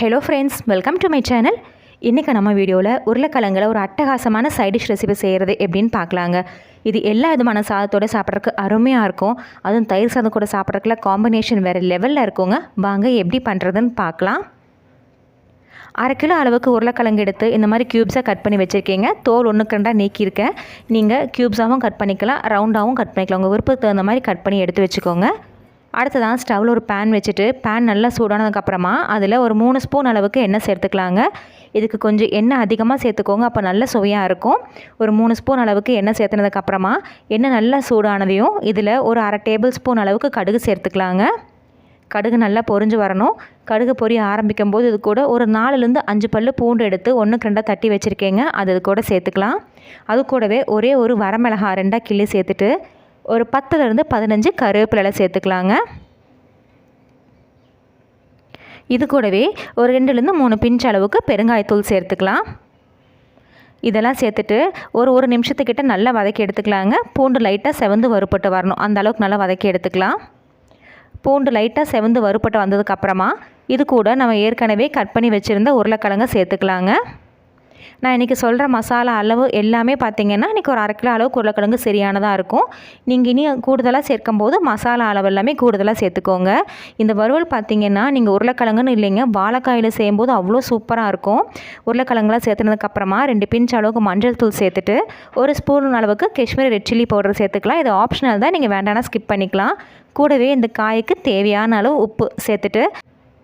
Hello friends welcome to my channel இன்றைக்கி நம்ம வீடியோவில் உருளைக்கிழங்குல ஒரு அட்டகாசமான சைடிஷ் ரெசிபி செய்கிறது எப்படின்னு பார்க்கலாங்க. இது எல்லா விதமான சாதத்தோட சாப்பிட்றதுக்கு அருமையாக இருக்கும். அதுவும் தயிர் சாதம் கூட சாப்பிட்றதுக்குள்ள காம்பினேஷன் வேறு லெவலில் இருக்குங்க. வாங்க எப்படி பண்ணுறதுன்னு பார்க்கலாம். அரை கிலோ அளவுக்கு உருளைக்கிழங்கு எடுத்து இந்த மாதிரி க்யூப்ஸாக கட் பண்ணி வச்சுருக்கீங்க. தோல் ஒன்றுக்கு ரெண்டாக நீக்கியிருக்கேன். நீங்கள் க்யூப்ஸாகவும் கட் பண்ணிக்கலாம். ரவுண்டாகவும் கட் பண்ணிக்கலாம். உங்கள் விருப்பத்துக்கு தகுந்த மாதிரி கட் பண்ணி எடுத்து வச்சுக்கோங்க. அடுத்ததான் ஸ்டவ்வில் ஒரு பேன் வச்சுட்டு பேன் நல்லா சூடானதுக்கப்புறமா அதில் ஒரு மூணு ஸ்பூன் அளவுக்கு எண்ணெய் சேர்த்துக்கலாங்க. இதுக்கு கொஞ்சம் எண்ணெய் அதிகமாக சேர்த்துக்கோங்க அப்போ நல்ல சுவையாக இருக்கும். ஒரு மூணு ஸ்பூன் அளவுக்கு எண்ணெய் சேர்த்துனதுக்கப்புறமா எண்ணெய் நல்லா சூடானதையும் இதில் ஒரு அரை டேபிள் ஸ்பூன் அளவுக்கு கடுகு சேர்த்துக்கலாங்க. கடுகு நல்லா பொரிஞ்சு வரணும். கடுகு பொரிய ஆரம்பிக்கும் போது இது கூட ஒரு நாலுலேருந்து அஞ்சு பல் பூண்டு எடுத்து ஒன்றுக்கு ரெண்டாக தட்டி வச்சுருக்கேங்க. அது இது கூட சேர்த்துக்கலாம். அது கூடவே ஒரே ஒரு வரமிளகா ரெண்டாக கிள்ளி சேர்த்துட்டு ஒரு பத்துலேருந்து பதினஞ்சு கருவேப்பிலை சேர்த்துக்கலாங்க. இது கூடவே ஒரு ரெண்டுலேருந்து மூணு பிஞ்ச் அளவுக்கு பெருங்காயத்தூள் சேர்த்துக்கலாம். இதெல்லாம் சேர்த்துட்டு ஒரு ஒரு நிமிஷத்துக்கிட்ட நல்லா வதக்கி எடுத்துக்கலாங்க. பூண்டு லைட்டாக செவந்து வறுப்பட்டு வரணும். அந்த அளவுக்கு நல்லா வதக்கி எடுத்துக்கலாம். பூண்டு லைட்டாக செவந்து வறுப்பட்டு வந்ததுக்கப்புறமா இது கூட நம்ம ஏற்கனவே கட் பண்ணி வச்சுருந்த உருளைக்கிழங்க சேர்த்துக்கலாங்க. நான் இன்றைக்கி சொல்கிற மசாலா அளவு எல்லாமே பார்த்திங்கன்னா இன்றைக்கி ஒரு அரை கிலோ அளவுக்கு உருளைக்கிழங்கு சரியானதாக இருக்கும். நீங்கள் இனி கூடுதலாக சேர்க்கும் போது மசாலா அளவு எல்லாமே கூடுதலாக சேர்த்துக்கோங்க. இந்த வறுவல் பார்த்திங்கன்னா நீங்கள் உருளைக்கிழங்குன்னு இல்லைங்க வாழைக்காயில் செய்யும்போது அவ்வளோ சூப்பராக இருக்கும். உருளைக்கிழங்குலாம் சேர்த்துனதுக்கப்புறமா ரெண்டு பிஞ்ச் அளவுக்கு மஞ்சள் தூள் சேர்த்துட்டு ஒரு ஸ்பூன் அளவுக்கு காஷ்மீரி ரெட் சில்லி பவுடர் சேர்த்துக்கலாம். இது ஆப்ஷனல் தான் நீங்கள் வேண்டாம்னா ஸ்கிப் பண்ணிக்கலாம். கூடவே இந்த காய்க்கு தேவையான அளவு உப்பு சேர்த்துட்டு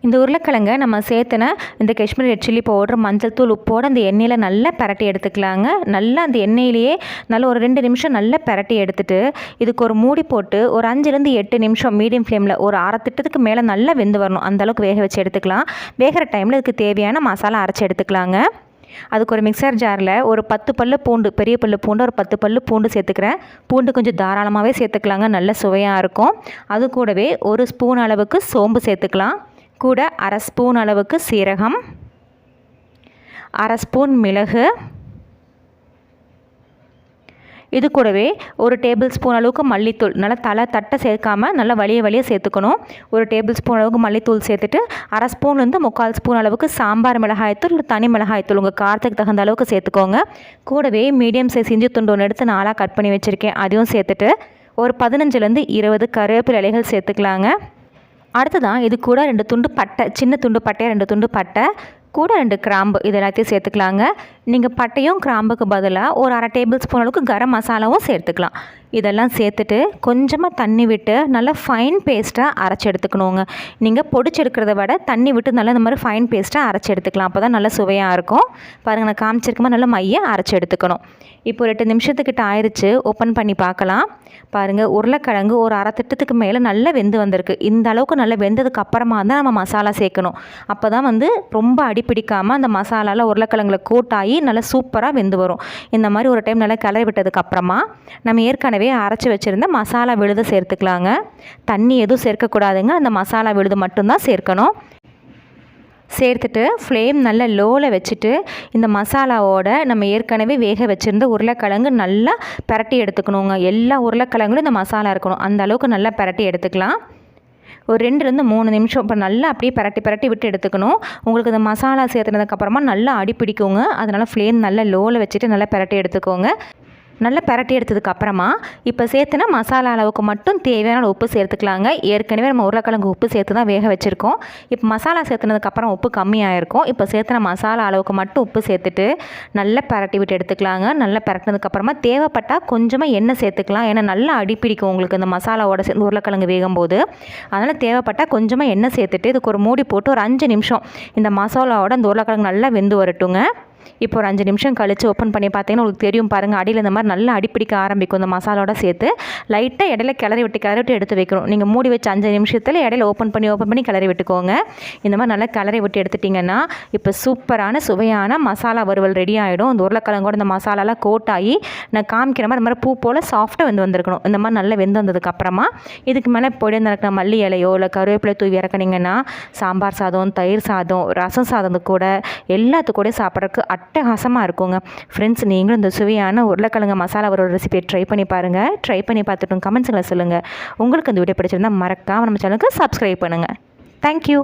இந்த உருளைக்கிழங்க நம்ம சேர்த்துன இந்த காஷ்மீர் ரெட் சில்லி பவுடர் மஞ்சள் தூள் உப்போடு அந்த எண்ணெயில் நல்லா பரட்டி எடுத்துக்கலாங்க. நல்லா அந்த எண்ணெயிலேயே நல்லா ஒரு ரெண்டு நிமிஷம் நல்லா பரட்டி எடுத்துட்டு இதுக்கு ஒரு மூடி போட்டு ஒரு அஞ்சுலேருந்து எட்டு நிமிஷம் மீடியம் ஃப்ளேமில் ஒரு அரை திட்டத்துக்கு மேலே நல்லா வெந்து வரணும். அந்தளவுக்கு வேக வச்சு எடுத்துக்கலாம். வேகிற டைமில் இதுக்கு தேவையான மசாலா அரைச்சி எடுத்துக்கலாங்க. அதுக்கு ஒரு மிக்சர் ஜாரில் ஒரு பத்து பல்லு பூண்டு பெரிய பல்லு பூண்டு ஒரு பத்து பல்லு பூண்டு சேர்த்துக்கிறேன். பூண்டு கொஞ்சம் தாராளமாகவே சேர்த்துக்கலாங்க நல்ல சுவையாக இருக்கும். அது கூடவே ஒரு ஸ்பூன் அளவுக்கு சோம்பு சேர்த்துக்கலாம். கூட அரை ஸ்பூன் அளவுக்கு சீரகம் அரை ஸ்பூன் மிளகு. இது கூடவே ஒரு டேபிள் ஸ்பூன் அளவுக்கு மல்லித்தூள். நல்லா தலை தட்டை சேர்க்காமல் நல்லா வலிய வலிய சேர்த்துக்கணும். ஒரு டேபிள் ஸ்பூன் அளவுக்கு மல்லித்தூள் சேர்த்துட்டு அரை ஸ்பூன்லேருந்து முக்கால் ஸ்பூன் அளவுக்கு சாம்பார் மிளகாய்த்தூள் இல்லை தனி மிளகாய்த்தூள் உங்கள் காரத்துக்கு தகுந்த அளவுக்கு சேர்த்துக்கோங்க. கூடவே மீடியம் சைஸ் இஞ்சி துண்டு ஒன்று எடுத்து நாளாக கட் பண்ணி வச்சுருக்கேன். அதையும் சேர்த்துட்டு ஒரு பதினஞ்சுலேருந்து இருபது கருவேப்பிலை இலைகள் சேர்த்துக்கலாங்க. அடுத்ததான் இது கூட ரெண்டு துண்டு பட்டை சின்ன துண்டு பட்டையாக ரெண்டு துண்டு பட்டை கூட ரெண்டு கிராம்பு. இது எல்லாத்தையும் சேர்த்துக்கலாங்க. நீங்கள் பட்டையும் கிராம்புக்கு பதிலாக ஒரு அரை டேபிள் ஸ்பூன் அளவுக்கு கரம் மசாலாவும் சேர்த்துக்கலாம். இதெல்லாம் சேர்த்துட்டு கொஞ்சமாக தண்ணி விட்டு நல்லா ஃபைன் பேஸ்ட்டாக அரைச்சி எடுத்துக்கணுங்க. நீங்கள் பொடிச்செடுக்கிறத விட தண்ணி விட்டு நல்லா இந்த மாதிரி ஃபைன் பேஸ்ட்டாக அரைச்சி எடுத்துக்கலாம். அப்போ தான் நல்லா சுவையாக இருக்கும். பாருங்கள் நான் காமிச்சிருக்கமா நல்லா மைய அரைச்சி எடுத்துக்கணும். இப்போ ரெண்டு நிமிஷத்துக்கிட்ட ஆயிடுச்சு ஓப்பன் பண்ணி பார்க்கலாம். பாருங்கள் உருளைக்கிழங்கு ஒரு அரை திட்டத்துக்கு மேலே நல்லா வெந்து வந்திருக்கு. இந்த அளவுக்கு நல்லா வெந்ததுக்கு அப்புறமா தான் நம்ம மசாலா சேர்க்கணும். அப்போ தான் வந்து ரொம்ப அடிப்பிடிக்காமல் அந்த மசாலாவில் உருளைக்கிழங்குல கூட்டாகி நல்லா சூப்பராக வெந்து வரும். இந்த மாதிரி ஒரு டைம் நல்லா கிளறி விட்டதுக்கப்புறமா நம்ம ஏற்கனவே அரைச்சி வச்சுருந்த மசாலா விழுது சேர்த்துக்கலாங்க. தண்ணி எதுவும் சேர்க்கக்கூடாதுங்க. அந்த மசாலா விழுது மட்டும்தான் சேர்க்கணும். சேர்த்துட்டு ஃப்ளேம் நல்லா லோவில் வச்சுட்டு இந்த மசாலாவோட நம்ம ஏற்கனவே வேக வச்சுருந்த உருளைக்கிழங்கு நல்லா பரட்டி எடுத்துக்கணுங்க. எல்லா உருளைக்கிழங்குலும் இந்த மசாலா இருக்கணும். அந்த அளவுக்கு நல்லா பரட்டி எடுத்துக்கலாம். ஒரு ரெண்டுலேருந்து மூணு நிமிஷம். இப்போ நல்லா அப்படியே பரட்டி பரட்டி விட்டு எடுத்துக்கணும். உங்களுக்கு இந்த மசாலா சேர்த்துனதுக்கப்புறமா நல்லா அடி பிடிக்குங்க அதனால் ஃப்ளேம் நல்லா லோவில் வச்சுட்டு நல்லா பரட்டி எடுத்துக்கோங்க. நல்லா பரட்டி எடுத்ததுக்கு அப்புறமா இப்போ சேர்த்துனா மசாலா அளவுக்கு மட்டும் தேவையான உப்பு சேர்த்துக்கலாங்க. ஏற்கனவே நம்ம உருளைக்கிழங்கு உப்பு சேர்த்து தான் வேக வச்சுருக்கோம். இப்போ மசாலா சேர்த்துனதுக்கப்புறம் உப்பு கம்மியாக இருக்கும் இப்போ சேர்த்துன மசாலா அளவுக்கு மட்டும் உப்பு சேர்த்துட்டு நல்லா பரட்டி விட்டு எடுத்துக்கலாங்க. நல்லா பரட்டினதுக்கப்புறமா தேவைப்பட்டால் கொஞ்சமாக எண்ணெய் சேர்த்துக்கலாம். ஏன்னா நல்லா அடிப்பிடிக்கும் உங்களுக்கு இந்த மசாலாவோட சேர்ந்து உருளைக்கிழங்கு வேகும்போது. அதனால் தேவைப்பட்டால் கொஞ்சமாக எண்ணெய் சேர்த்துட்டு இதுக்கு ஒரு மூடி போட்டு ஒரு அஞ்சு நிமிஷம் இந்த மசாலாவோட இந்த உருளைக்கிழங்கு நல்லா வெந்து வரட்டுங்க. இப்போ ஒரு அஞ்சு நிமிஷம் கழித்து ஓப்பன் பண்ணி பார்த்தீங்கன்னா உங்களுக்கு தெரியும் பாருங்கள் அடியில் இந்த மாதிரி நல்லா அடிப்பிடிக்க ஆரம்பிக்கும் இந்த மசாலோட சேர்த்து. லைட்டாக இடையில கிளறி விட்டு கிளறி விட்டு எடுத்து வைக்கணும். நீங்கள் மூடி வச்சு அஞ்சு நிமிஷத்தில் இடையில ஓப்பன் பண்ணி ஓப்பன் பண்ணி கிளறி விட்டுக்கோங்க. இந்த மாதிரி நல்லா கிளறி விட்டு எடுத்துட்டிங்கன்னா இப்போ சூப்பரான சுவையான மசாலா வறுவல் ரெடி ஆகிடும் இந்த உருளைக்கிழங்கோட இந்த மசாலாலாம் கோட்டாகி நான் காமிக்கிற மாதிரி இந்த மாதிரி பூ போல் சாஃப்ட்டாக வந்து வந்திருக்கணும். இந்த மாதிரி நல்லா வெந்து வந்ததுக்கப்புறமா இதுக்கு மேலே பொடி நடக்கிற மல்லி இலையோ இல்லை கருவேப்பிலை தூவி இறக்குனீங்கன்னா சாம்பார் சாதம் தயிர் சாதம் ரசம் சாதம் கூட எல்லாத்துக்கூட சாப்பிட்றதுக்கு அட்டகாசமாக இருக்குங்க. ஃப்ரெண்ட்ஸ் நீங்களும் இந்த சுவையான உருளைக்கிழங்கு மசாலா ஒரு ரெசிபியை ட்ரை பண்ணி பாருங்கள் ட்ரை பண்ணி பார்த்துட்டு கமெண்ட்ஸில் சொல்லுங்கள் உங்களுக்கு இந்த வீடியோ பிடிச்சிருந்தால் மறக்காமல் நம்ம சேனலுக்கு சப்ஸ்கிரைப் பண்ணுங்கள் தேங்க்யூ